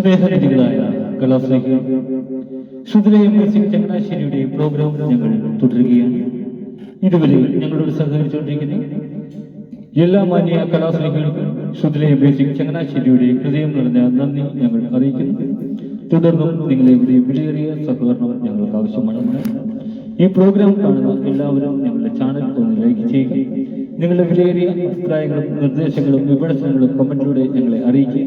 സ്നേഹനിധികളായ കലാസ്നേഹികൾ ശ്രുതിലയും music ചങ്ങനാശ്ശേരിയുടെ programme ഞങ്ങൾ തുടരുകയാണ്. ഇതുവരെ ഞങ്ങളോട് സഹകരിച്ചുകൊണ്ടിരിക്കുന്ന എല്ലാ മാന്യ കലാസ്നേഹികൾക്കും ശ്രുതിലയും മ്യൂസിക് ചങ്ങനാശ്ശേരിയുടെ ഹൃദയം നിറഞ്ഞ നന്ദി ഞങ്ങൾ അറിയിക്കുന്നു. തുടർന്നും നിങ്ങളെ ഇവിടെ വിലയേറിയ സഹകരണം ഞങ്ങൾക്ക് ആവശ്യമാണ്. ഈ പ്രോഗ്രാം കാണുന്ന എല്ലാവരും ഞങ്ങളുടെ ചാനൽ ഒന്ന് ലൈക്ക് ചെയ്യുക. നിങ്ങളുടെ വിലയേറിയ അഭിപ്രായങ്ങളും നിർദ്ദേശങ്ങളും വിമർശനങ്ങളും കമന്റിലൂടെ ഞങ്ങളെ അറിയിക്കുക.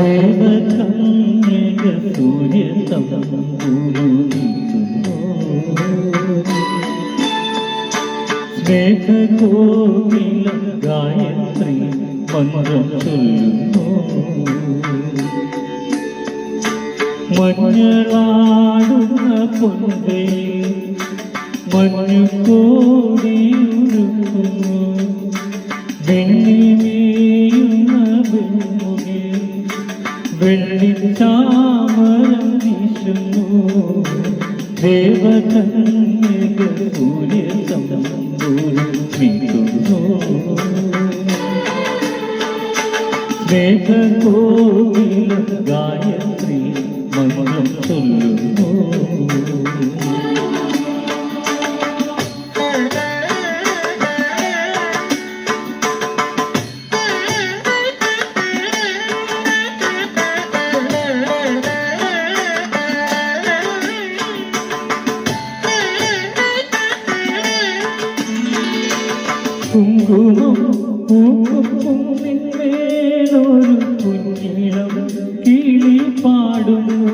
ആരംഭിക്കുന്നു ദേവകന്യക സ്നേഹകോവില ഗായത്രി മന്ത്രം ചൊല്ലുന്നു മഞ്ഞളാടുന്ന പൊൻപേ മഞ്ഞു വെള്ളിച്ചാമരം വീശുന്നു. ദേവകന്യക സൂര്യ സംഭൂരിക്കുന്നു സ്നേഹകോവില ഗായത്രി മന്ത്രം ചൊല്ലുന്നു. കുങ്കുമം പൂക്കുന്നിന്മേലൊരു കുഞ്ഞിളം കിളി പാടുന്നു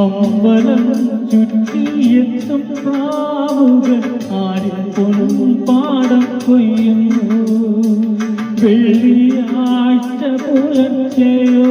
അമ്പലം ചുറ്റിയെത്തും പ്രാവുകൾ ആടിപ്പൊന്നും പാടം കൊയ്യുന്നു വെള്ളിയാഴ്ച പുലർച്ചയോ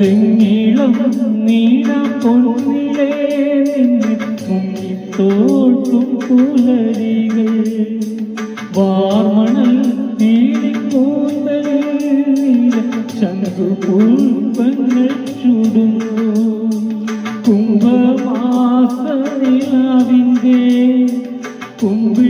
തെങ്ങിളം നീല പൊന്നിലേ നിന്ന് മുങ്ങിത്തോൾക്കും പുലരികൾ. വാർമണൽ നീലിക്കൂന്തൽ നീല ശംഖു ചുടുന്നു. കുംഭമാസ നിലാവിന്റെ കുമ്പിൾ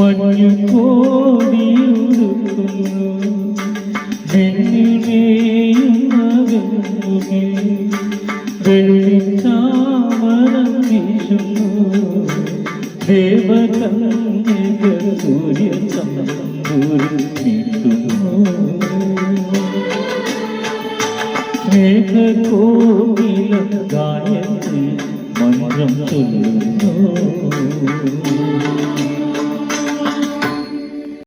മഞ്ഞു കോടിയുടുക്കുന്നു വെണ്ണിമേയുന്ന വെണ്ണുകിൽ വെള്ളിച്ചാമരം വീശുന്നു ദേവകന്യക സൂര്യ നീട്ടുന്നു സ്നേഹകോകില ഗായത്രി മന്ത്രം ചൊല്ലുന്നു